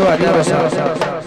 રહ્યું હજારો